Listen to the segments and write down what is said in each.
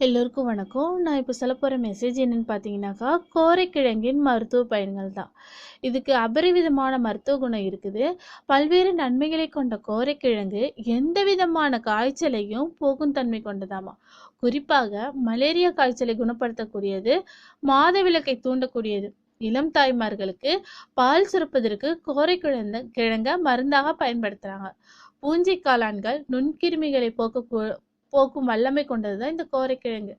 எல்லோருக்கும் வணக்கம். நான் இப்போ சொல்ல போகிற மெசேஜ் என்னென்னு பார்த்தீங்கன்னாக்கா கோரைக்கிழங்கின் மருத்துவ பயன்கள் தான். இதுக்கு அபரிவிதமான மருத்துவ குணம் இருக்குது. பல்வேறு நன்மைகளை கொண்ட கோரைக்கிழங்கு எந்த விதமான காய்ச்சலையும் போகும் தன்மை கொண்டதாமா? குறிப்பாக மலேரியா காய்ச்சலை குணப்படுத்தக்கூடியது மாதவிலக்கை தூண்டக்கூடியது. இளம் தாய்மார்களுக்கு பால் சுரப்பதற்கு கோரைக்கிழந்த கிழங்க மருந்தாக பயன்படுத்துகிறாங்க பூஞ்சை காளான்கள் நுண்கிருமிகளை போக்க போக்கும் வல்லமை கொண்டதுதான் இந்த கோரைக்கிழங்கு.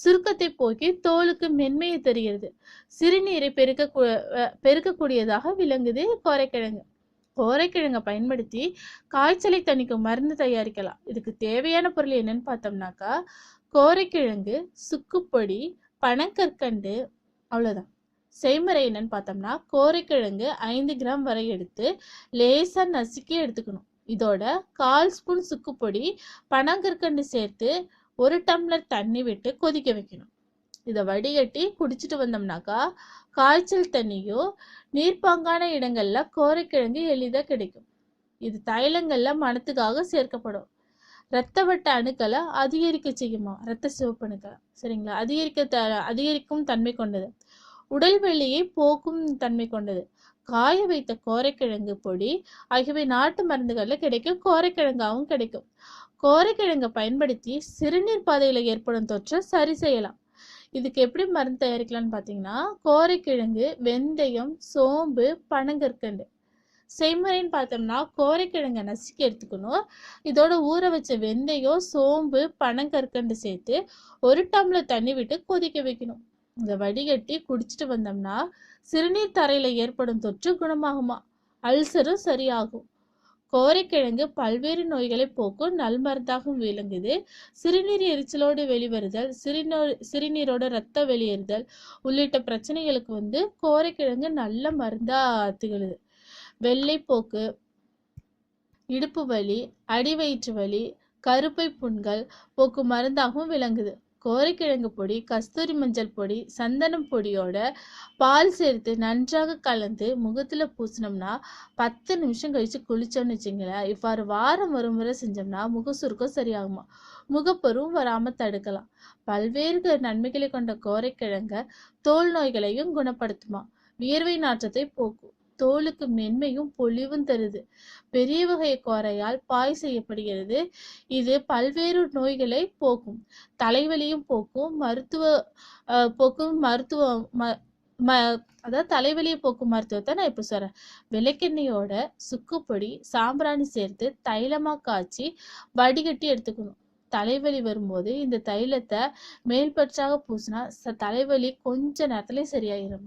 சுருக்கத்தை போக்கி தோலுக்கு மென்மையை தருகிறது. சிறுநீரை பெருக்க பெருக்கக்கூடியதாக விளங்குது கோரைக்கிழங்கு. கோரைக்கிழங்கை பயன்படுத்தி காய்ச்சலை தணிக்கும் மருந்து தயாரிக்கலாம். இதுக்கு தேவையான பொருள் என்னன்னு பார்த்தோம்னாக்கா கோரைக்கிழங்கு சுக்குப்பொடி பனங்கற்கண்டு அவ்வளோதான் செய்முறை என்னன்னு பார்த்தோம்னா கோரைக்கிழங்கு ஐந்து கிராம் வரை எடுத்து லேசாக நசுக்கி எடுத்துக்கணும். இதோட கால் ஸ்பூன் சுக்குப்பொடி பனங்கற்கண்டு சேர்த்து ஒரு டம்ளர் தண்ணி விட்டு கொதிக்க வைக்கணும். இதை வடிகட்டி குடிச்சிட்டு வந்தோம்னாக்கா காய்ச்சல் தண்ணியோ நீர்ப்பாங்கான இடங்கள்ல கோரைக்கிழங்கு எளிதாக கிடைக்கும். இது தைலங்கள்ல மனத்துக்காக சேர்க்கப்படும். இரத்த வட்ட அணுக்களை அதிகரிக்க செய்யுமா? இரத்த சிவப்பு அணுக்களை. சரிங்களா? அதிகரிக்க த அதிகரிக்கும் தன்மை கொண்டது. உடல் வெளியை போக்கும் தன்மை கொண்டது. காய வைத்த கோரைக்கிழங்கு பொடி ஆகியவை நாட்டு மருந்துகளில் கிடைக்கும். கோரைக்கிழங்காவும் கிடைக்கும். கோரைக்கிழங்கை பயன்படுத்தி சிறுநீர் பாதையில் ஏற்படும் தொற்றை சரி செய்யலாம். இதுக்கு எப்படி மருந்து தயாரிக்கலாம்னு பார்த்தீங்கன்னா கோரைக்கிழங்கு வெந்தயம் சோம்பு பனங்கற்கண்டு. செய்முறைன்னு பார்த்தோம்னா கோரைக்கிழங்கை நசுக்கி எடுத்துக்கணும். இதோட ஊற வச்ச வெந்தயம் சோம்பு பனங்கற்கண்டு சேர்த்து ஒரு டம்ளர் தண்ணி விட்டு கொதிக்க வைக்கணும். இதை வடிகட்டி குடிச்சிட்டு வந்தோம்னா சிறுநீர் தரையில ஏற்படும் தொற்று குணமாகுமா? அல்சரும் சரியாகும். கோரைக்கிழங்கு பல்வேறு நோய்களை போக்கும் நல்மருந்தாகவும் விளங்குது. சிறுநீர் எரிச்சலோடு வெளிவருதல் சிறுநீர் சிறுநீரோட ரத்த வெளியேறுதல் உள்ளிட்ட பிரச்சனைகளுக்கு வந்து கோரைக்கிழங்கு நல்ல மருந்தா திகழுது. வெள்ளைப்போக்கு இடுப்பு வலி அடிவயிற்று வலி கருப்பை புண்கள் போக்கு மருந்தாகவும் விளங்குது. கோரைக்கிழங்கு பொடி கஸ்தூரி மஞ்சள் பொடி சந்தனம் பொடியோட பால் சேர்த்து நன்றாக கலந்து முகத்தில் பூசினோம்னா பத்து நிமிஷம் கழித்து குளித்தோம்னு வச்சுங்களேன். இவ்வாறு வாரம் ஒரு முறை செஞ்சோம்னா முக சுருக்கம் சரியாகுமா? முகப்பருவும் வராமல் தடுக்கலாம். பல்வேறு நன்மைகளை கொண்ட கோரைக்கிழங்க தோல் நோய்களையும் குணப்படுத்துமா? வியர்வை நாற்றத்தை போக்கும். தோலுக்கு மென்மையும் பொலிவும் தருது. பெரிய வகை கோரையால் பாய் செய்யப்படுகிறது. இது பல்வேறு நோய்களை போக்கும். தலைவலியும் போக்கும் மருத்துவ போக்கும் மருத்துவ ம அதாவது தலைவலியை போக்கும் மருத்துவத்தை நான் இப்போ சொல்கிறேன் விளக்கெண்ணெயோட சுக்குப்பொடி சாம்பிராணி சேர்த்து தைலமாக காய்ச்சி வடிகட்டி எடுத்துக்கணும். தலைவலி வரும்போது இந்த தைலத்தை மேல்பற்றாக பூசினா தலைவலி கொஞ்ச நேரத்துலேயே சரியாயிரும்.